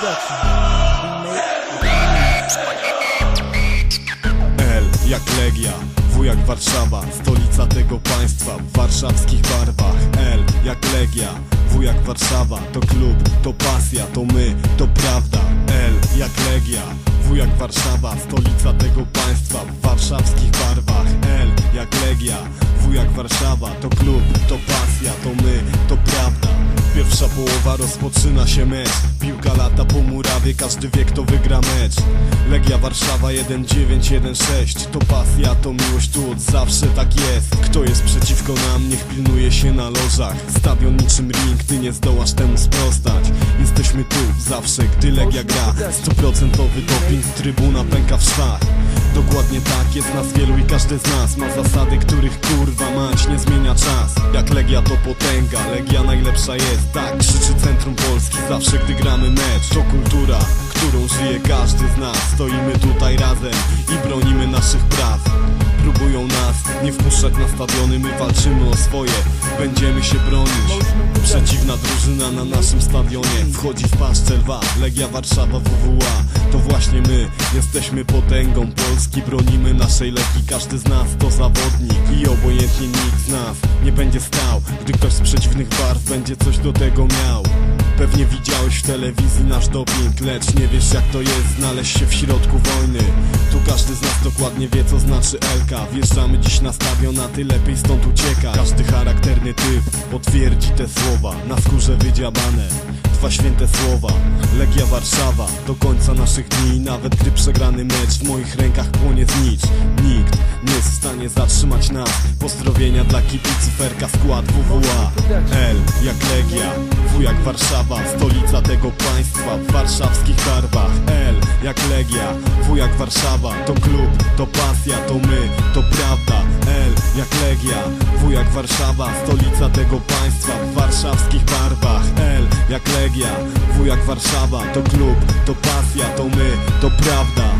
L jak Legia, W jak Warszawa, stolica tego państwa w warszawskich barwach. L jak Legia, W jak Warszawa, to klub, to pasja, to my, to prawda. L jak Legia, W jak Warszawa, stolica tego państwa w warszawskich barwach. L jak Legia, W jak Warszawa, to klub, to pasja, to my, to prawda. Pierwsza połowa rozpoczyna się mecz. Piłka lata po murawie, każdy wie kto wygra mecz. Legia Warszawa 1-9-1-6 To pasja, to miłość, tu od zawsze tak jest. Kto jest przeciwko nam, niech pilnuje się na lożach. Stadion niczym ring, ty nie zdołasz temu sprostać. Jesteśmy tu zawsze, gdy Legia gra. Stuprocentowy doping, trybuna pęka w szwach Dokładnie tak, jest nas wielu i każdy z nas Ma zasady, których kurwa mać nie zmienia czas. Jak Legia to potęga, Legia najlepsza jest. Tak krzyczy centrum Polski zawsze gdy gramy mecz. To kultura, którą żyje każdy z nas. Stoimy tutaj razem i bronimy naszych praw. Próbują nas nie wpuszczać na stadiony My walczymy o swoje, będziemy się bronić. Przeciwna drużyna na naszym stadionie Wchodzi w paszczę lwa Legia Warszawa WWA To właśnie jesteśmy potęgą Polski Bronimy naszej Legii Każdy z nas to zawodnik I obojętnie nikt z nas nie będzie stał. Gdy ktoś z przeciwnych barw będzie coś do tego miał. Pewnie widziałeś w telewizji nasz doping Lecz nie wiesz jak to jest znaleźć się w środku wojny. Tu dokładnie wie co znaczy Elka Wjeżdżamy dziś na stadion, a ty lepiej stąd ucieka Każdy charakterny typ potwierdzi te słowa. Na skórze wydziabane Dwa święte słowa. Legia Warszawa do końca naszych dni. Nawet gdy przegrany mecz w moich rękach płonie znicz Nikt nie jest w stanie zatrzymać nas. Pozdrowienia dla kibiców RK skład WWA L jak Legia W jak Warszawa Stolica tego państwa w warszawskich barwach. L jak Legia W jak Warszawa To klub, to pasja, to my, to prawda L jak Legia W jak Warszawa Stolica tego państwa w warszawskich barwach L jak Legia W jak Warszawa To klub, to pasja, to my, to prawda